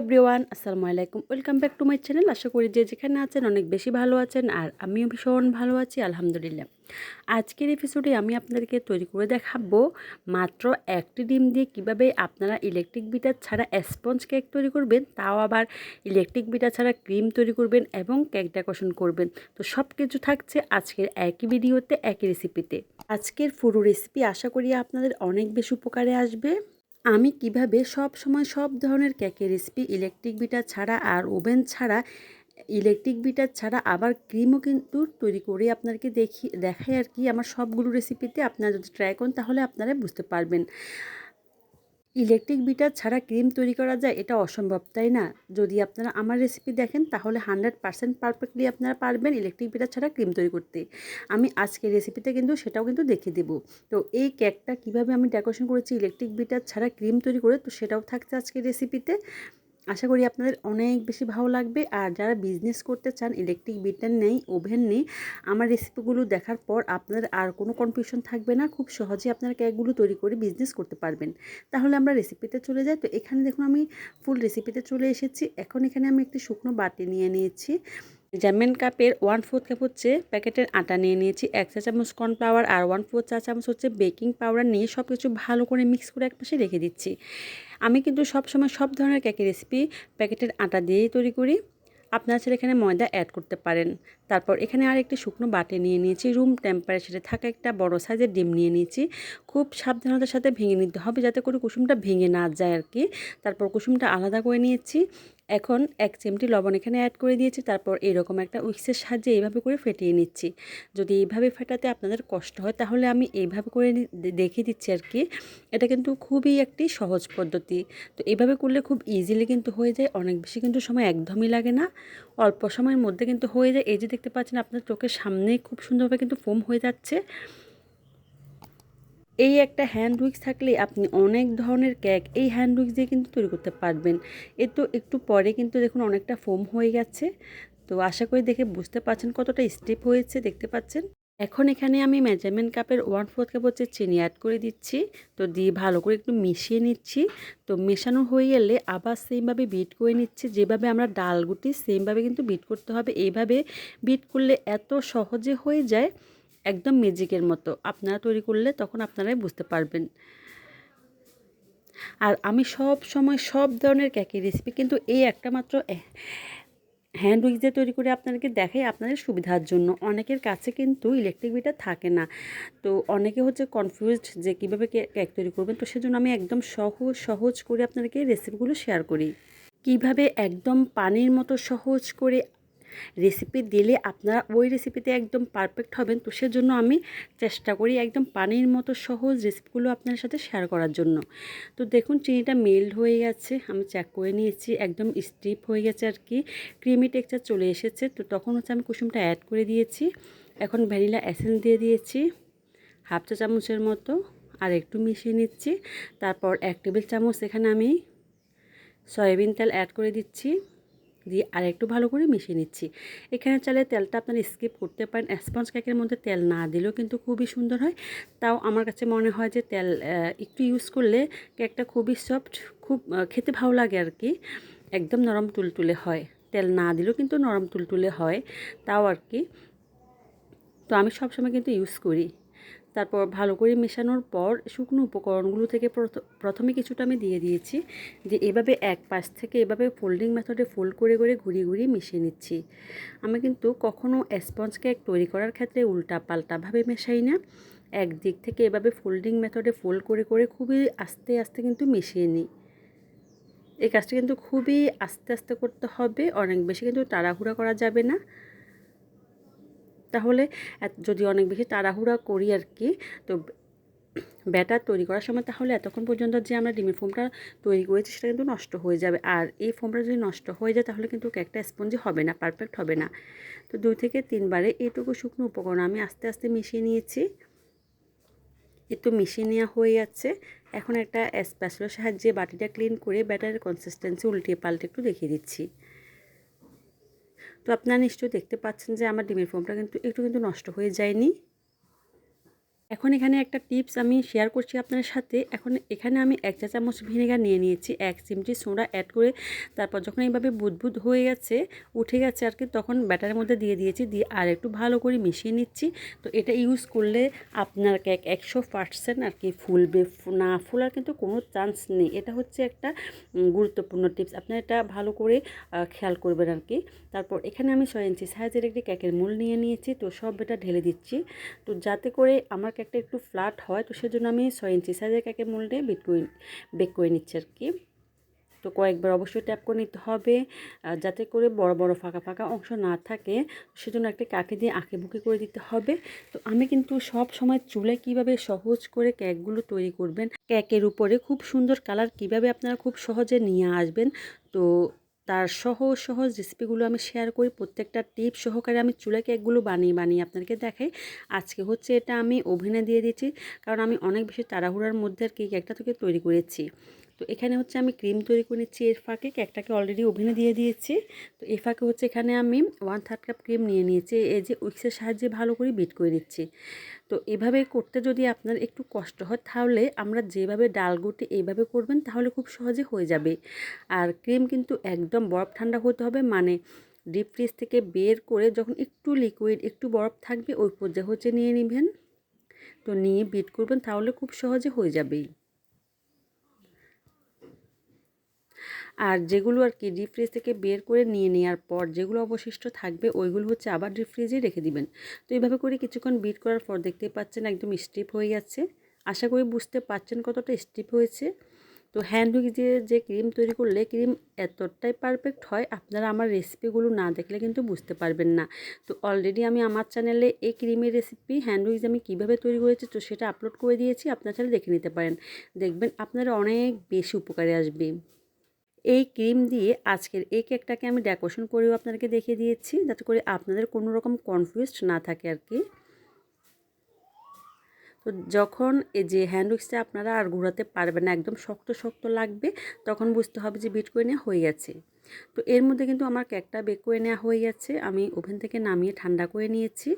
Everyone, আসসালামু আলাইকুম। Welcome back to my channel. আশা করি যে যেখানে আছেন অনেক বেশি ভালো আছেন, আর আমিও ভীষণ ভালো আছি, আলহামদুলিল্লাহ। আজকের এপিসোডে আমি আপনাদেরকে তৈরি করে দেখাবো মাত্র একটি ডিম দিয়ে কীভাবে আপনারা ইলেকট্রিক বিটার ছাড়া স্পঞ্জ কেক তৈরি করবেন, তাও আবার ইলেকট্রিক বিটার ছাড়া ক্রিম তৈরি করবেন এবং কেক ডেকোরেশন করবেন। তো সব কিছু থাকছে আজকের একই ভিডিওতে একই রেসিপিতে আজকের পুরো রেসিপি আশা করি আপনাদের অনেক বেশি উপকারে আসবে। আমি কীভাবে সব সময় সব ধরনের কেকের রেসিপি ইলেকট্রিক বিটার ছাড়া আর ওভেন ছাড়া ইলেকট্রিক বিটার ছাড়া আবার ক্রিমও কিন্তু তৈরি করে আপনাকে দেখি, দেখাই আর কি আমার সবগুলো রেসিপিতে আপনারা যদি ট্রাই করেন তাহলে আপনারা বুঝতে পারবেন। ইলেকট্রিক বিটার ছাড়া ক্রিম তৈরি করা যায়, এটা অসম্ভব, তাই না? যদি আপনারা আমার রেসিপি দেখেন, তাহলে হান্ড্রেড পারসেন্ট পারফেক্টলি আপনারা পারবেন ইলেকট্রিক বিটার ছাড়া ক্রিম তৈরি করতে। আমি আজকে রেসিপিতে কিন্তু সেটাও কিন্তু দেখে দেবো। তো এই কেকটা কীভাবে আমি ডেকোরেশন করেছি, ইলেকট্রিক বিটার ছাড়া ক্রিম তৈরি করে, তো সেটাও থাকছে আজকে রেসিপিতে আশা করি আপনাদের অনেক বেশি ভালো লাগবে। আর যারা বিজনেস করতে চান ইলেকট্রিক বিটার নেই ওভেন নেই, আমার রেসিপিগুলো দেখার পর আপনাদের আর কোনো কনফিউশন থাকবে না। খুব সহজে আপনারা কেকগুলো তৈরি করে বিজনেস করতে পারবেন। তাহলে আমরা রেসিপিতে চলে যাই। তো এখানে দেখুন আমি ফুল রেসিপিতে চলে এসেছি। এখন এখানে আমি একটি শুকনো বাটি নিয়ে নিয়েছি। জ্যামেন কাপের ওয়ান ফোর্থ কাপ হচ্ছে প্যাকেটের আটা নিয়ে নিয়েছি। এক চা চামচ কর্নফ্লাওয়ার আর ওয়ান ফোর্থ চা চামচ হচ্ছে বেকিং পাউডার নিয়ে সব কিছু ভালো করে মিক্স করে এক পাশে রেখে দিচ্ছি। আমি কিন্তু সব সময় সব ধরনের কেকের রেসিপি প্যাকেটের আটা দিয়েই তৈরি করি। আপনারা ছেলে এখানে ময়দা অ্যাড করতে পারেন। তারপর এখানে আর একটি শুকনো বাটি নিয়ে নিয়েছি। রুম টেম্পারেচারে থাকা একটা বড় সাইজের ডিম নিয়ে নিয়েছি। খুব সাবধানতার সাথে ভেঙে নিতে হবে যাতে করে কুসুমটা ভেঙে না যায় আর কি তারপর কুসুমটা আলাদা করে নিয়েছি। এখন এক চিমটি লবণ এখানে অ্যাড করে দিয়েছি, তারপর এরকম একটা উইক্সের সাহায্যে এইভাবে করে ফেটিয়ে নিচ্ছি। যদি এইভাবে ফেটাতে আপনাদের কষ্ট হয়, তাহলে আমি এইভাবে করে দেখিয়ে দিচ্ছি আর কি। এটা কিন্তু খুবই একটি সহজ পদ্ধতি। তো এইভাবে করলে খুব ইজিলি কিন্তু হয়ে যায়, অনেক বেশি কিন্তু সময় একদমই লাগে না। অল্প সময়ের মধ্যে কিন্তু হয়ে যায়। এই যে দেখতে পাচ্ছেন, আপনার চোখের সামনেই খুব সুন্দরভাবে কিন্তু ফোম হয়ে যাচ্ছে। এই একটা হ্যান্ড উইক্স থাকলে আপনি অনেক ধরনের কেক এই হ্যান্ড উইক্স দিয়ে কিন্তু তৈরি করতে পারবেন। এ তো একটু পরে কিন্তু দেখুন অনেকটা ফোম হয়ে গেছে। তো আশা করি দেখে বুঝতে পারছেন কতটা স্টেপ হয়েছে, দেখতে পাচ্ছেন? এখন এখানে আমি মেজারমেন্ট কাপের ওয়ান ফোর্থ কাপ হচ্ছে চিনি অ্যাড করে দিচ্ছি। তো দিয়ে ভালো করে একটু মিশিয়ে নিচ্ছি। তো মেশানো হয়ে গেলে আবার সেমভাবে বিট করে নিচ্ছি। যেভাবে আমরা ডালগুটি সেমভাবে কিন্তু বিট করতে হবে, এইভাবে বিট করলে এত সহজে হয়ে যায়। একদম ম্যাজিকের মতো। আপনারা তৈরি করলে তখন আপনারাই বুঝতে পারবেন। আর আমি সব সময় সব ধরনের কেকের রেসিপি কিন্তু এই একটা মাত্র হ্যান্ড উইক্স দিয়ে তৈরি করে আপনাদেরকে দেখাই আপনাদের সুবিধার জন্য। অনেকের কাছে কিন্তু ইলেকট্রিক বিটার থাকে না। তো অনেকে হচ্ছে কনফিউজড যে কীভাবে কেক তৈরি করবেন। তো সেজন্য আমি একদম সহজ সহজ করে আপনাদেরকে রেসিপিগুলো শেয়ার করি। কীভাবে একদম পানির মতো সহজ করে রেসিপি দিলে আপনারা ওই রেসিপিতে একদম পারফেক্ট হবেন। তো সেজন্য আমি চেষ্টা করি একদম পানির মতো সহজ রেসিপিগুলো আপনার সাথে শেয়ার করার জন্য। তো দেখুন, চিনিটা মেল্ট হয়ে গেছে। আমি চেক করে নিয়েছি, একদম স্টিপ হয়ে গেছে আর কি। ক্রিমি টেক্সচার চলে এসেছে। তো তখন হচ্ছে আমি কুসুমটা অ্যাড করে দিয়েছি। এখন ভ্যানিলা অ্যাসেন্স দিয়ে দিয়েছি হাফ চা চামচের মতো, আর একটু মিশিয়ে নিচ্ছি। তারপর এক টেবিল চামচ এখানে আমি সয়াবিন তেল অ্যাড করে দিচ্ছি। দিয়ে আর একটু ভালো করে মিশিয়ে নিচ্ছি। এখানে চাইলে তেলটা আপনারা স্কিপ করতে পারেন। স্পঞ্জ কেকের মধ্যে তেল না দিলেও কিন্তু খুবই সুন্দর হয়। তাও আমার কাছে মনে হয় যে তেল একটু ইউজ করলে কেকটা খুবই সফট খুব খেতে ভালো লাগে আর কি। একদম নরম তুলতুলে হয়। তেল না দিলেও কিন্তু নরম তুলতুলে হয়। তাও আর কি। তো আমি সবসময় কিন্তু ইউজ করি। তারপর ভালো করে মেশানোর পর শুকনো উপকরণগুলো থেকে প্রথমে কিছুটা আমি দিয়ে দিয়েছি। যে এভাবে এক পাশ থেকে এভাবে ফোল্ডিং মেথডে ফোল্ড করে করে ঘুরিয়ে ঘুরিয়ে মিশিয়ে নিচ্ছি। আমি কিন্তু কখনও স্পঞ্জ কেক তৈরি করার ক্ষেত্রে উল্টা পাল্টাভাবে মেশাই না। একদিক থেকে এভাবে ফোল্ডিং মেথডে ফোল্ড করে করে খুবই আস্তে আস্তে কিন্তু মিশিয়ে নিই। এই কাজটা কিন্তু খুবই আস্তে আস্তে করতে হবে। অনেক বেশি কিন্তু তাড়াহুড়া করা যাবে না। তাহলে যদি অনেক বেশি তাড়াহুড়া করি আর কি, তো ব্যাটার তৈরি করার সময় তাহলে এতক্ষণ পর্যন্ত যে আমরা ডিমের ফোমটা তৈরি করেছি সেটা কিন্তু নষ্ট হয়ে যাবে। আর এই ফোমটা যদি নষ্ট হয়ে যায় তাহলে কিন্তু কেকটা স্পঞ্জি হবে না পারফেক্ট হবে না। তো দুই থেকে তিনবারে এইটুকু শুকনো উপকরণ আমি আস্তে আস্তে মিশিয়ে নিয়েছি। একটু মিশিয়ে নেওয়া হয়ে যাচ্ছে। এখন একটা স্প্যাশলের সাহায্যে বাটিটা ক্লিন করে ব্যাটারের কনসিস্টেন্সি উল্টিয়ে পাল্টে একটু দেখিয়ে দিচ্ছি। তো আপনারা নিশ্চয়ই দেখতে পাচ্ছেন যে আমার ডিমের ফোমটা কিন্তু, একটু কিন্তু নষ্ট হয়ে যায়নি। এখন এখানে একটা টিপস আমি শেয়ার করছি আপনার সাথে। এখন এখানে আমি এক চা চামচ ভিনেগার নিয়ে নিয়েছি, এক চিমটি সোডা অ্যাড করে তারপর যখন এইভাবে বুদবুদ হয়ে গেছে, উঠে গেছে আর কি, তখন ব্যাটারের মধ্যে দিয়ে দিয়েছি, দিয়ে আর একটু ভালো করে মিশিয়ে নিচ্ছি। তো এটা ইউজ করলে আপনার কেক একশো পার্সেন্ট আর কি ফুলবে না ফুলার কিন্তু কোনো চান্স নেই। এটা হচ্ছে একটা গুরুত্বপূর্ণ টিপস। আপনার এটা ভালো করে খেয়াল করবেন আর কি। তারপর এখানে আমি ছয় ইঞ্চি সাইজের একটি কেকের মূল নিয়ে নিয়েছি, তো সব এটা ঢেলে দিচ্ছি। তো যাতে করে আমার কেকটা একটু ফ্ল্যাট হয়, তো সেজন্য আমি ছয় ইঞ্চি সাইজের কেকের মূলটা বিট করে বেক করে নিচ্ছি আর কি। তো কয়েকবার অবশ্যই ট্যাপ করে নিতে হবে যাতে করে বড় বড়, ফাঁকা ফাঁকা অংশ না থাকে, সেজন্য একটা কাঠি দিয়ে আঁকে বুকে করে দিতে হবে। তো আমি কিন্তু সব সময় চুলে কীভাবে সহজ করে কেকগুলো তৈরি করবেন কেকের উপরে খুব সুন্দর কালার কীভাবে আপনারা খুব সহজে নিয়ে আসবেন, তো তার সহজ সহজ রেসিপিগুলো আমি শেয়ার করি। প্রত্যেকটা টিপ সহকারে আমি চুলা কেকগুলো বানিয়ে বানিয়ে আপনাদেরকে দেখাই। আজকে হচ্ছে এটা আমি ওভেনে দিয়ে দিয়েছি, কারণ আমি অনেক বেশি তাড়াহুড়ার মধ্যে আর কেক একটা থেকে তৈরি করেছি। তো এখানে হচ্ছে আমি ক্রিম তৈরি করে নিচ্ছি এর ফাঁকে কেকটাকে অলরেডি ওভেনে দিয়ে দিয়েছি। তো এর ফাঁকে হচ্ছে এখানে আমি ওয়ান থার্ড কাপ ক্রিম নিয়ে নিয়েছি। এই যে উইক্সের সাহায্যে ভালো করে বিট করে দিচ্ছি তো এভাবে করতে যদি আপনার একটু কষ্ট হয়, তাহলে আমরা যেভাবে ডালগুটি এইভাবে করবেন, তাহলে খুব সহজে হয়ে যাবে। আর ক্রিম কিন্তু একদম বরফ ঠান্ডা হতে হবে মানে ডিপ ফ্রিজ থেকে বের করে যখন একটু লিকুইড একটু বরফ থাকবে, ওই পর্যায়ে হচ্ছে নিয়ে নেবেন। তো নিয়ে বিট করবেন, তাহলে খুব সহজে হয়ে যাবেই। আর যেগুলো আর কি ডিপ ফ্রিজ থেকে বের করে নিয়ে নেওয়ার পর যেগুলো অবশিষ্ট থাকবে, ওইগুলো হচ্ছে আবার ডিপ ফ্রিজে রেখে দিবেন। তো এইভাবে করে কিছুক্ষণ বিট করার পর দেখতে পাচ্ছেন একদম স্টিপ হয়ে যাচ্ছে আশা করি বুঝতে পারছেন কতটা স্টিপ হয়েছে। তো হ্যান্ড উইক দিয়ে যে ক্রিম তৈরি করলে ক্রিম এতটাই পারফেক্ট হয়, আপনারা আমার রেসিপিগুলো না দেখলে কিন্তু বুঝতে পারবেন না। তো অলরেডি আমি আমার চ্যানেলে এই ক্রিমের রেসিপি হ্যান্ড উইক আমি কীভাবে তৈরি করেছি, তো সেটা আপলোড করে দিয়েছি, আপনার চ্যানেলে দেখে নিতে পারেন। দেখবেন আপনারা অনেক বেশি উপকারে আসবে। এই ক্রিম দিয়ে আজকের এই কেকটাকে আমি ডেকোরেশন করেও আপনাদেরকে দেখিয়ে দিয়েছি, যাতে করে আপনাদের কোনো রকম কনফিউজড না থাকে আর কি। তো যখন এই যে হ্যান্ড উইক্সটা আপনারা আর ঘোরাতে পারবেন না, একদম শক্ত শক্ত লাগবে, তখন বুঝতে হবে যে বিট করে নেওয়া হয়ে গেছে। তো এর মধ্যে কিন্তু আমার কেকটা বেক করে নেওয়া হয়ে গেছে, আমি ওভেন থেকে নামিয়ে ঠান্ডা করে নিয়েছি।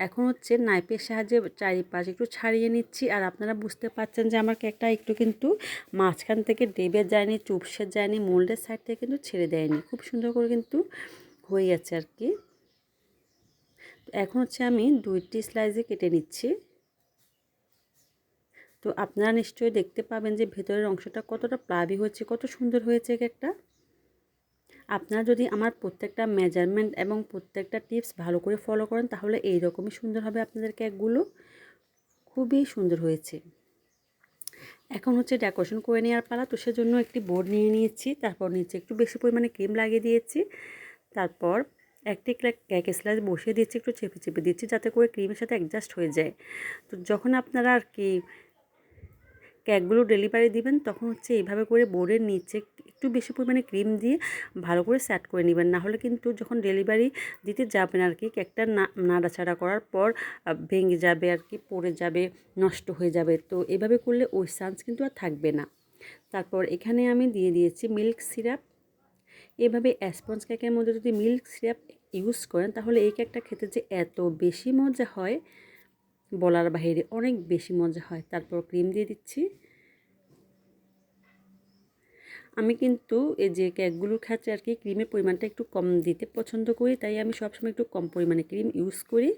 এখন হচ্ছে নাইপের সাহায্যে চারিপাশ একটু ছাড়িয়ে নিচ্ছি আর আপনারা বুঝতে পারছেন যে আমার কেকটা একটু কিন্তু মাঝখান থেকে ডেবে যায়নি চুপসে যায়নি মোল্ডের সাইড থেকে কিন্তু ছেড়ে দেয়নি। খুব সুন্দর করে কিন্তু হয়ে গেছে আর কি। এখন হচ্ছে আমি দুইটি স্লাইজে কেটে নিচ্ছি। তো আপনারা নিশ্চয়ই দেখতে পাবেন যে ভেতরের অংশটা কতটা প্লাবি হয়েছে, কত সুন্দর হয়েছে কেকটা। আপনারা যদি আমার প্রত্যেকটা মেজারমেন্ট এবং প্রত্যেকটা টিপস ভালো করে ফলো করেন, তাহলে এই রকমই সুন্দর হবে আপনাদের কেকগুলো খুবই সুন্দর হয়েছে। এখন হচ্ছে ডেকোরেশন করে নেওয়ার পালা, তো সেজন্য একটি বোর্ড নিয়ে নিয়েছি, তারপর নিচে একটু বেশি পরিমাণে ক্রিম লাগিয়ে দিয়েছি, তারপর একটি কেক স্লাইস বসিয়ে দিচ্ছি একটু চেপে চেপে দিচ্ছি যাতে করে ক্রিমের সাথে অ্যাডজাস্ট হয়ে যায়। তো যখন আপনারা আর কি কেকগুলো ডেলিভারি দিবেন, তখন হচ্ছে এইভাবে করে বোর্ডের নিচে একটু বেশি পরিমাণে ক্রিম দিয়ে ভালো করে সেট করে নেবেন। না হলে কিন্তু যখন ডেলিভারি দিতে যাবেন আর কি কেকটা না, নাড়াচাড়া করার পর ভেঙে যাবে আর কি, পড়ে যাবে, নষ্ট হয়ে যাবে। তো এভাবে করলে ওই চান্স কিন্তু আর থাকবে না। তারপর এখানে আমি দিয়ে দিয়েছি মিল্ক সিরাপ। এভাবে স্পঞ্জ কেকের মধ্যে যদি মিল্ক সিরাপ ইউজ করেন, তাহলে এই কেকটা খেতে যে এত বেশি মজা হয় বলার বাহিরে অনেক বেশি মজা হয়। তারপর ক্রিম দিয়ে দিচ্ছি। আমি কিন্তু এই যে কেকগুলোর ক্ষেত্রে আর কি ক্রিমের পরিমাণটা একটু কম দিতে পছন্দ করি, তাই আমি সবসময় একটু কম পরিমাণে ক্রিম ইউজ করি।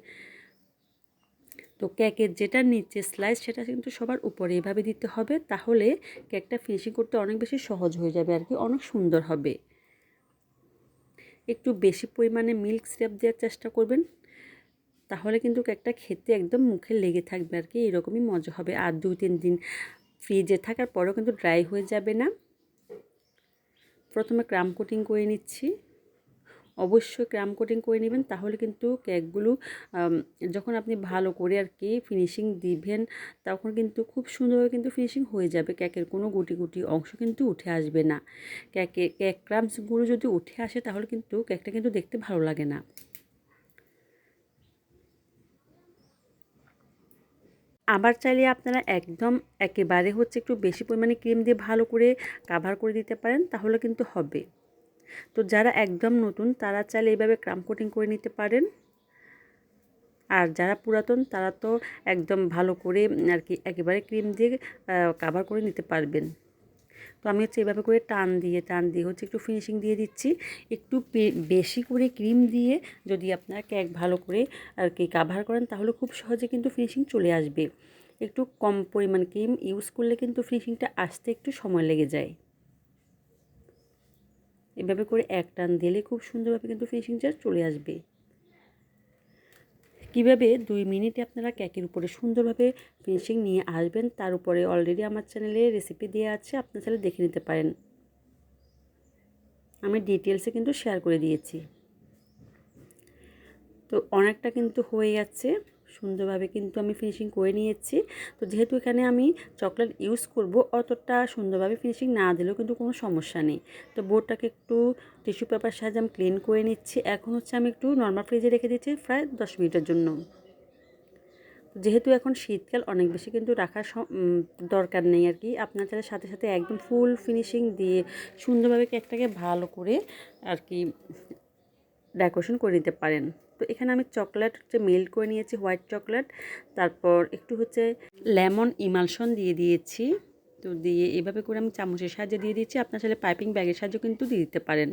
তো কেকের যেটা নিচে স্লাইস সেটা কিন্তু সবার উপরে এভাবে দিতে হবে, তাহলে কেকটা ফিনিশিং করতে অনেক বেশি সহজ হয়ে যাবে আর কি, অনেক সুন্দর হবে। একটু বেশি পরিমাণে মিল্ক সিরাপ দেওয়ার চেষ্টা করবেন। তাহলে কিন্তু কেকটা খেতে একদম মুখে লেগে থাকবে আর কি, এরকমই মজা হবে। আর দু তিন দিন ফ্রিজে থাকার পরেও কিন্তু ড্রাই হয়ে যাবে না। প্রথমে ক্রাম কোটিং করে নিচ্ছি। অবশ্যই ক্রাম কোটিং করে নেবেন, তাহলে কিন্তু কেকগুলো যখন আপনি ভালো করে আর কি ফিনিশিং দিবেন, তখন কিন্তু খুব সুন্দরভাবে কিন্তু ফিনিশিং হয়ে যাবে। কেকের কোনো গুটি গুটি অংশ কিন্তু উঠে আসবে না। কেকে, কেক ক্রামসগুলো যদি উঠে আসে, তাহলে কিন্তু কেকটা কিন্তু দেখতে ভালো লাগে না। আবার চাইলে আপনারা একদম একেবারে হচ্ছে একটু বেশি পরিমাণে ক্রিম দিয়ে ভালো করে কাভার করে দিতে পারেন, তাহলে কিন্তু হবে। তো যারা একদম নতুন, তারা চাইলে এইভাবে ক্রাম কোটিং করে নিতে পারেন। আর যারা পুরাতন, তারা তো একদম ভালো করে আর কি একেবারে ক্রিম দিয়ে কাভার করে নিতে পারবেন। তো আমি হচ্ছে এভাবে করে টান দিয়ে টান দিয়ে হচ্ছে একটু ফিনিশিং দিয়ে দিচ্ছি। একটু বেশি করে ক্রিম দিয়ে যদি আপনারা কেক ভালো করে আর কি কাভার করেন, তাহলে খুব সহজে কিন্তু ফিনিশিং চলে আসবে। একটু কম পরিমাণ ক্রিম ইউজ করলে কিন্তু ফিনিশিংটা আসতে একটু সময় লেগে যায়। এভাবে করে এক টান দিলে খুব সুন্দরভাবে কিন্তু ফিনিশিংটা চলে আসবে। কীভাবে দুই মিনিটে আপনারা কেকের উপরে সুন্দরভাবে ফিনিশিং নিয়ে আসবেন, তার উপরে অলরেডি আমার চ্যানেলে রেসিপি দেওয়া আছে আপনার চ্যানেলে দেখে নিতে পারেন। আমি ডিটেলসে কিন্তু শেয়ার করে দিয়েছি। তো অনেকটা কিন্তু হয়ে যাচ্ছে সুন্দরভাবে কিন্তু আমি ফিনিশিং করে নিয়েছি। তো যেহেতু এখানে আমি চকলেট ইউজ করব, অতটা সুন্দরভাবে ফিনিশিং না দিলেও কিন্তু কোনো সমস্যা নেই। তো বোর্ডটাকে একটু টিস্যু পেপার সাহায্যে আমি ক্লিন করে নিচ্ছি। এখন হচ্ছে আমি একটু নর্মাল ফ্রিজে রেখে দিচ্ছি প্রায় দশ মিনিটের জন্য। যেহেতু এখন শীতকাল, অনেক বেশি কিন্তু রাখার দরকার নেই আর কি। আপনার চাইলে সাথে সাথে একদম ফুল ফিনিশিং দিয়ে সুন্দরভাবে কেকটাকে ভালো করে আর কি ডেকোরেশন করে নিতে পারেন। তো এখানে আমি চকলেট হচ্ছে মেল্ট করে নিয়েছি, হোয়াইট চকলেট। তারপর একটু হচ্ছে লেমন ইমালশন দিয়ে দিয়েছি। তো দিয়ে এভাবে করে আমি চামচের সাহায্যে দিয়ে দিয়েছি। আপনার সাথে পাইপিং ব্যাগের সাহায্যে কিন্তু দিয়ে দিতে পারেন।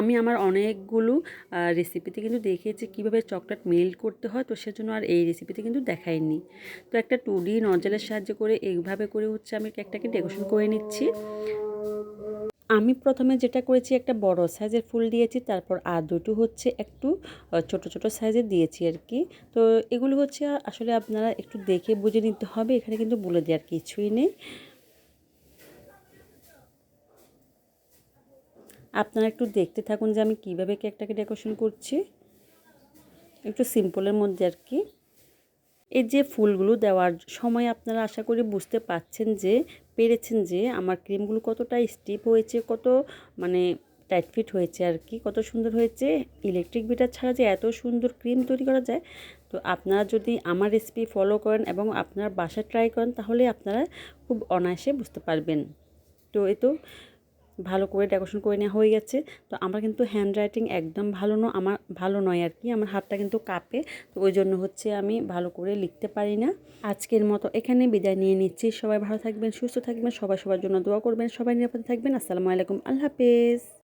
আমি আমার অনেকগুলো রেসিপিতে কিন্তু দেখিয়েছি কীভাবে চকলেট মেল্ট করতে হয়। তো সেজন্য আর এই রেসিপিতে কিন্তু দেখাইনি। তো একটা টু ডি নজলের সাহায্যে করে এইভাবে করে হচ্ছে আমি কেকটাকে ডেকোরেশন করে নিচ্ছি। আমি প্রথমে যেটা করেছি, একটা বড় সাইজের ফুল দিয়েছি, তারপর আর দুটো হচ্ছে একটু ছোট ছোট সাইজের দিয়েছি আর কি তো এগুলো হচ্ছে আসলে আপনারা একটু দেখে বুঝে নিতে হবে, এখানে কিন্তু বলে দেওয়ার কিছুই নেই। আপনারা একটু দেখতে থাকুন যে আমি কীভাবে কেকটাকে ডেকোরেশন করছি। একটু সিম্পলের মধ্যে আর কি এই যে ফুলগুলো দেওয়ার সময় আপনারা আশা করি বুঝতে পাচ্ছেন যে, পেরেছেন যে আমার ক্রিমগুলো কতটা স্টিপ হয়েছে, কত মানে টাইট ফিট হয়েছে আর কি, কত সুন্দর হয়েছে। ইলেকট্রিক বিটার ছাড়া যে এত সুন্দর ক্রিম তৈরি করা যায়। তো আপনারা যদি আমার রেসিপি ফলো করেন এবং আপনার বাসায় ট্রাই করেন তাহলে আপনারা খুব অনায়াসে বুঝতে পারবেন। তো এ তো ভালো করে ডেকোরেশন করে নেওয়া হয়ে গেছে। তো আমার কিন্তু হ্যান্ড রাইটিং একদম ভালো নয়, আমার ভালো নয় আর কি, আমার হাতটা কিন্তু কাঁপে। তো ওই জন্য হচ্ছে আমি ভালো করে লিখতে পারি না। আজকের মতো এখানে বিদায় নিয়ে নিচ্ছি। সবাই ভালো থাকবেন, সুস্থ থাকবেন, সবাই সবার জন্য দোয়া করবেন, সবাই নিরাপদে থাকবেন। আসসালামু আলাইকুম, আল্লাহ হাফেজ।